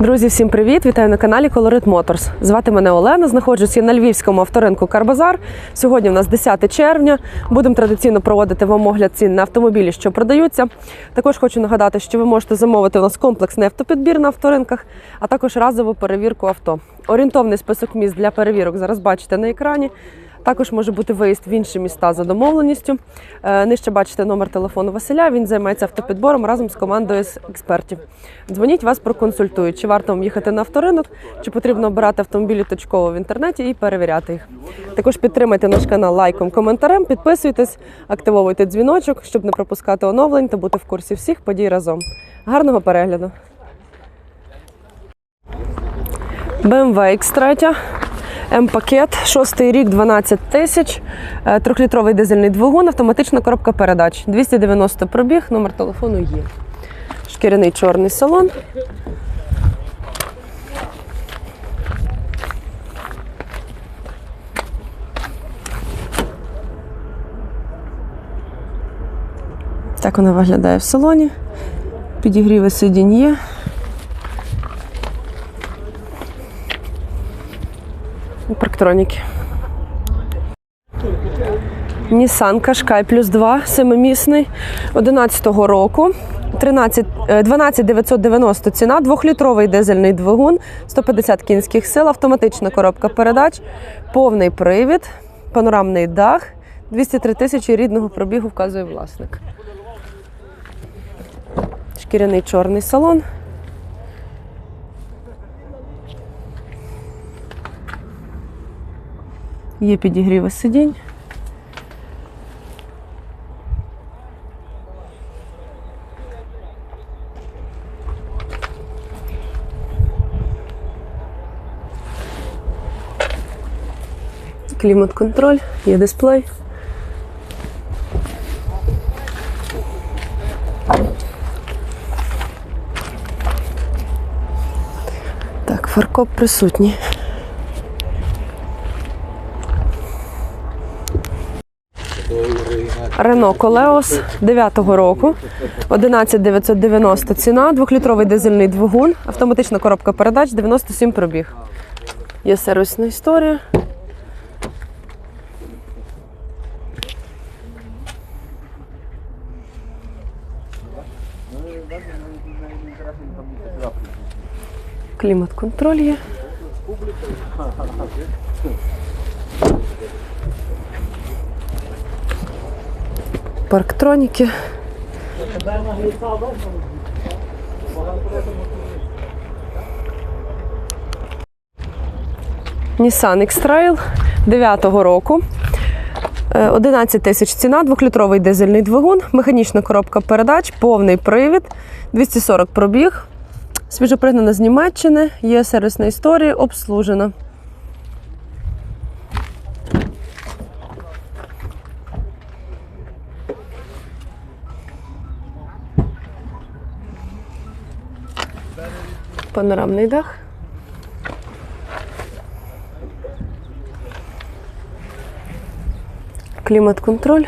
Друзі, всім привіт! Вітаю на каналі Colorit Motors. Звати мене Олена. Знаходжусь я на львівському авторинку Карбазар. Сьогодні у нас 10 червня. Будемо традиційно проводити вам огляд цін на автомобілі, що продаються. Також хочу нагадати, що ви можете замовити у нас комплексний автопідбір на авторинках, а також разову перевірку авто. Орієнтовний список міст для перевірок зараз бачите на екрані. Також може бути виїзд в інші міста за домовленістю. Е, Нижче бачите номер телефону Василя. Він займається автопідбором разом з командою з експертів. Дзвоніть вас проконсультують, чи варто вам їхати на авторинок, чи потрібно обирати автомобілі точково в інтернеті і перевіряти їх. Також підтримайте наш канал лайком, коментарем, підписуйтесь, активовуйте дзвіночок, щоб не пропускати оновлень та бути в курсі всіх подій разом. Гарного перегляду! BMW X3, М-пакет, шостий рік, 12 тисяч, е, трьохлітровий дизельний двигун, автоматична коробка передач, 290 пробіг, номер телефону є. Шкіряний чорний салон. Так вона виглядає в салоні. Підігріви сидінь є. Парктроніки. Nissan Qashqai плюс 2, семимісний, 11-го року. 13, е, 12 990 ціна, двохлітровий дизельний двигун, 150 кінських сил, автоматична коробка передач, повний привід, панорамний дах, 203 тисячі рідного пробігу вказує власник. Шкіряний чорний салон. Є підігріви сидінь. Клімат-контроль, є дисплей. Так, фаркоп присутній. Рено Колеос 9-го року, 11990 ціна, двохлітровий дизельний двигун, автоматична коробка передач, 97 пробіг. Є сервісна історія. Клімат-контроль є. Парктроніки. Nissan X-Trail 9-го року. Е, 11 тисяч ціна, двохлітровий дизельний двигун, механічна коробка передач, повний привід, 240 пробіг. Свіжопригнана з Німеччини, є сервісна історія, обслужена. Панорамний дах. Клімат-контроль.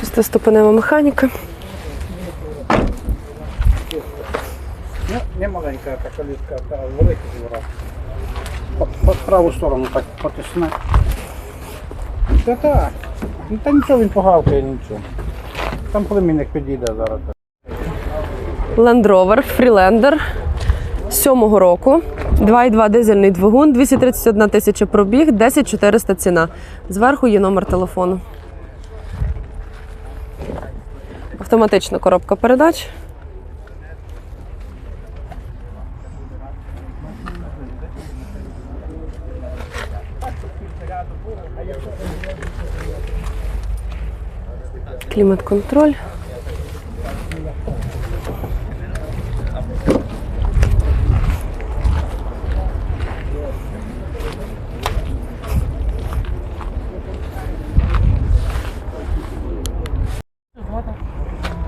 Шестиступенева механіка. Ну, не маленька така калітка, а велика двора. По, праву сторону так потисне. Та так. Та нічого він погавкає, нічого. Там племінник підійде зараз. Land Rover Freelander 7-го року. 2,2 дизельний двигун, 231 тисяча пробіг, 10 400 ціна. Зверху є номер телефону. Автоматична коробка передач. Клімат-контроль.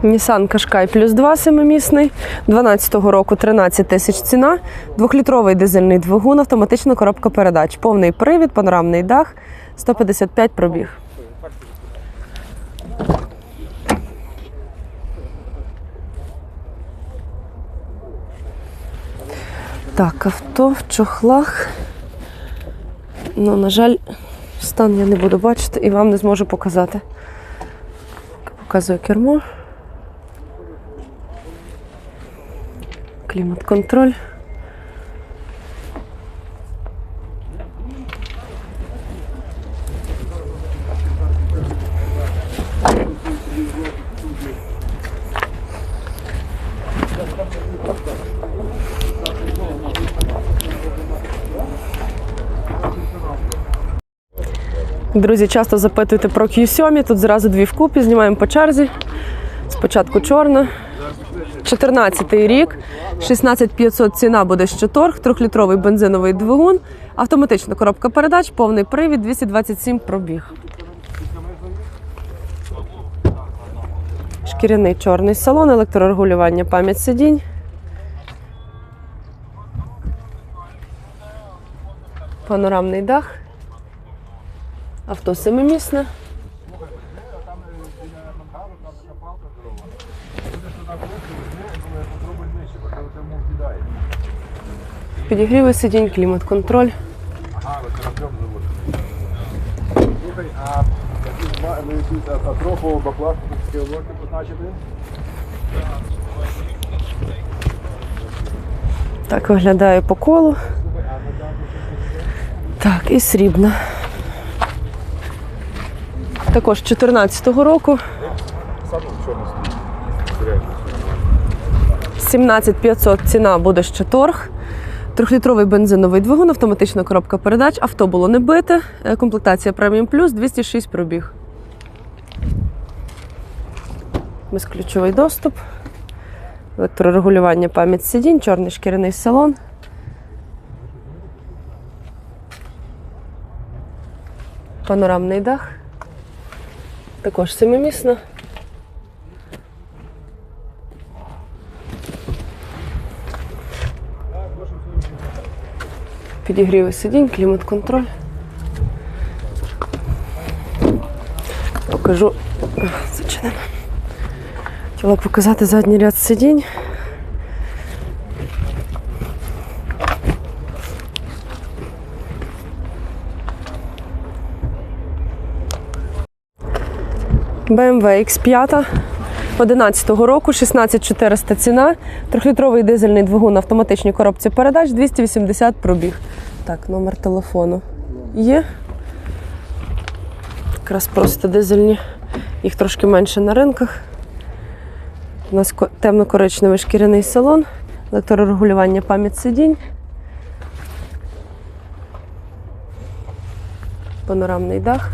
Nissan Qashqai плюс 2 семимісний, 12-го року 13 тисяч ціна, двохлітровий дизельний двигун, автоматична коробка передач, повний привід, панорамний дах, 155 пробіг. Так, авто в чохлах. Ну, на жаль, стан я не буду бачити і вам не зможу показати. Показую кермо. Клімат-контроль. Друзі, часто запитуєте про Q7. Тут зразу дві вкупі, знімаємо по черзі. Спочатку чорна. 14 рік, 16500 ціна буде ще торг, трьохлітровий бензиновий двигун, автоматична коробка передач, повний привід, 227 пробіг. Шкіряний чорний салон, електрорегулювання, пам'ять сидінь. Панорамний дах. Авто семимісне. Підігріви сидінь, клімат-контроль. Слухай, а такі два- ну, якісь, а, а троху баклажку такі локи позначити? Так виглядає по колу. Так, і срібна. Також 14-го року. Саме в чому стоїть? 17500 ціна буде ще торг. Трьохлітровий бензиновий двигун, автоматична коробка передач. Авто було не бите. Е, Комплектація преміум плюс 206 пробіг. Безключовий доступ. Електрорегулювання пам'ять сидінь, чорний шкіряний салон. Панорамний дах. Також семимісна. Підігріви сидінь, клімат-контроль. Покажу. Зачинено. Хотіла показати задній ряд сидінь. BMW X5 11-го року, 16400 ціна, трьохлітровий дизельний двигун на автоматичній коробці передач, 280 пробіг. Так, номер телефону є. Якраз просто дизельні, їх трошки менше на ринках. У нас ко- темно-коричневий шкіряний салон, електрорегулювання пам'ять сидінь. Панорамний дах.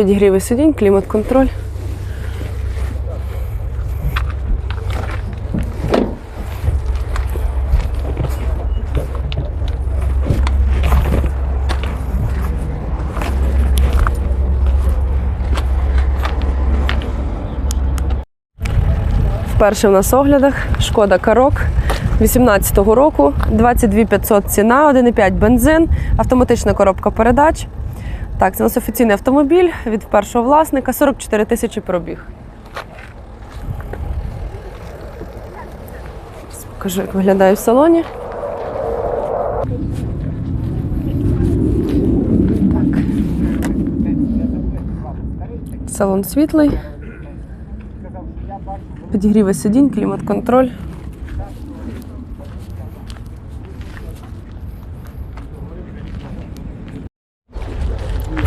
Підігріви сидінь, клімат-контроль. Вперше в нас оглядах шкода Карок 18-го року, 22 500 ціна, 1,5 бензин, автоматична коробка передач. Так, це у нас офіційний автомобіль від першого власника, 44 тисячі пробіг. Покажу, як виглядає в салоні. Так. Салон світлий. Підігріви сидінь, клімат-контроль.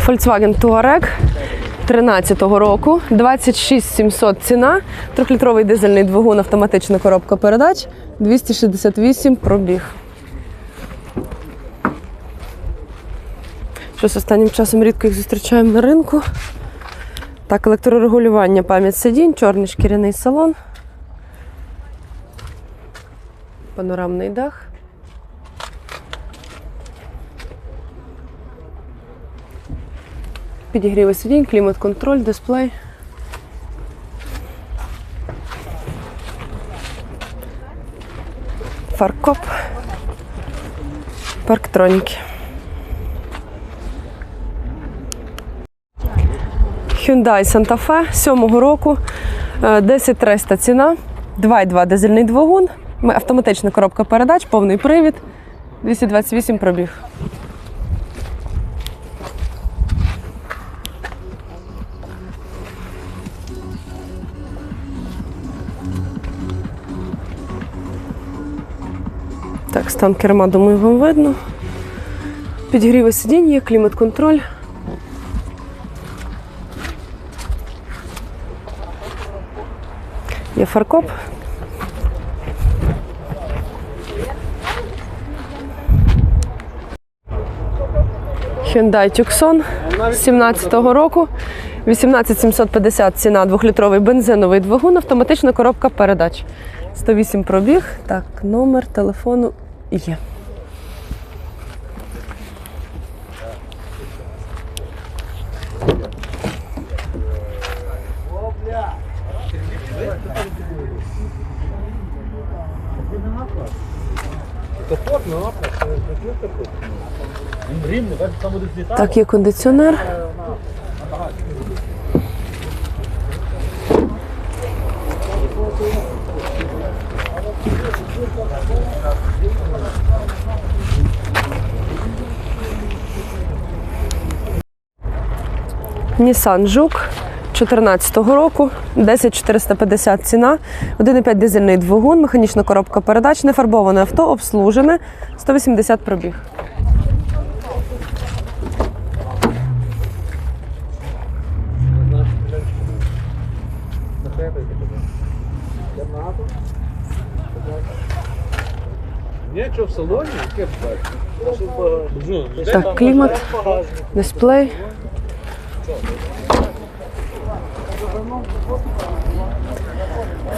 Volkswagen Touareg 13-го року, 26 700 ціна, трьохлітровий дизельний двигун, автоматична коробка передач, 268 пробіг. Щось останнім часом рідко їх зустрічаємо на ринку. Так, електрорегулювання, пам'ять сидінь, чорний шкіряний салон. Панорамний дах. Підігріви сидінь, клімат-контроль, дисплей. Фаркоп. Парктроніки. Hyundai Santa Fe 7 року, е, 10 300 ціна, 2,2 дизельний двигун, автоматична коробка передач, повний привід, 228 пробіг. Так, стан керма, думаю, вам видно. Підігріве сидіння, клімат-контроль. Є фаркоп. Hyundai Tucson 17-го року. 18750 ціна, двохлітровий бензиновий двигун, автоматична коробка передач. 108 пробіг. Так, номер телефону є. Так, є кондиціонер. Nissan Жук 14-го року, 10450 ціна, 1,5 дизельний двигун, механічна коробка передач, нефарбоване авто, обслужене, 180 пробіг. Нічого в салоні? Яке Так, клімат, дисплей.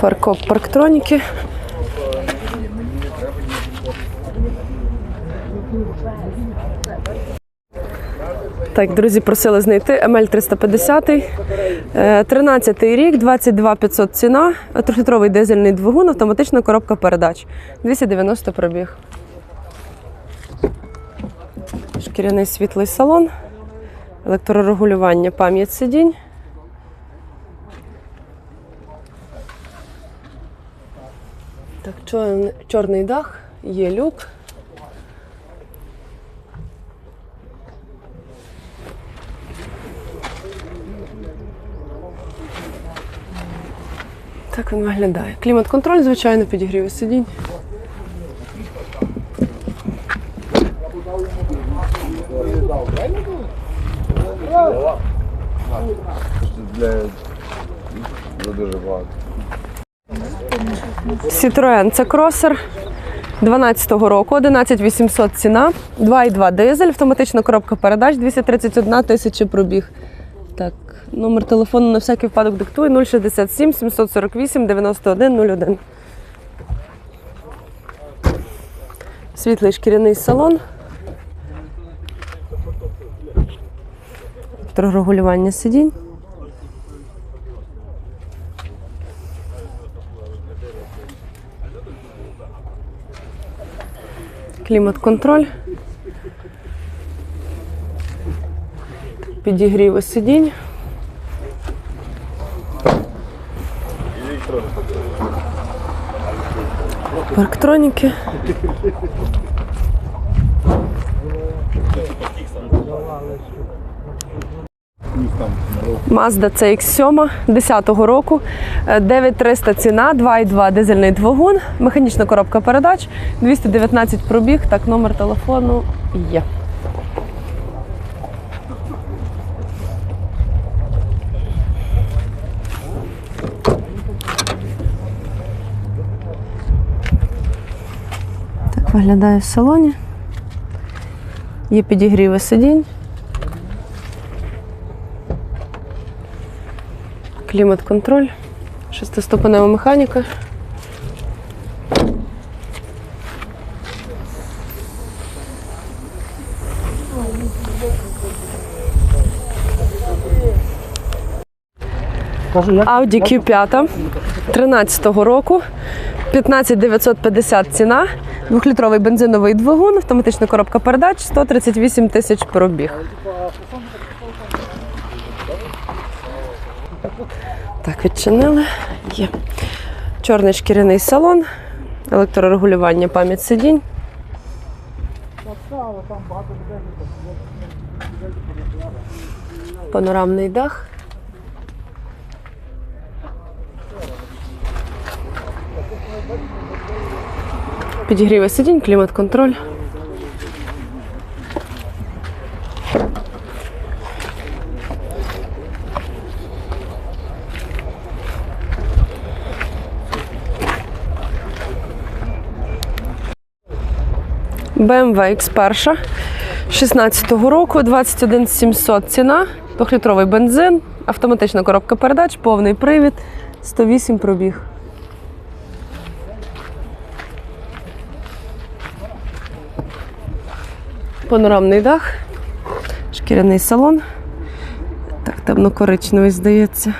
Фаркоп парктроніки. Так, друзі, просили знайти ML 350. 13 рік, 22 500 ціна, трьохлітровий дизельний двигун, автоматична коробка передач. 290 пробіг. Шкіряний світлий салон, електрорегулювання, пам'ять сидінь. Так, чор- чорний дах, є люк. Так він виглядає. Клімат-контроль, звичайно, підігрів сидінь. Для... Ну, дуже багато. Citroen це кросер 12-го року, 11800 ціна, 2,2 дизель, автоматична коробка передач, 231 тисяча пробіг. Так, номер телефону на всякий випадок диктує 067 748 91 01. Світлий шкіряний салон. Електрорегулювання сидінь. Клімат-контроль. Підігріви сидінь. Парктроніки. Mazda CX-7 10-го року, Е, 9300 ціна, 2,2 дизельний двигун, механічна коробка передач, 219 пробіг, так, номер телефону є. Так виглядає в салоні. Є підігріви сидінь. Клімат-контроль, шестиступенева механіка. Audi Q5 13-го року, 15950 ціна, двохлітровий бензиновий двигун, автоматична коробка передач, 138 тисяч пробіг. Так, відчинили. Є. Чорний шкіряний салон, електрорегулювання пам'ять сидінь. Панорамний дах. Підігріве сидінь, клімат-контроль. BMW X1 16-го року, 21 700 ціна, 2-літровий бензин, автоматична коробка передач, повний привід, 108 пробіг. Панорамний дах, шкіряний салон. Так, темно-коричневий, здається.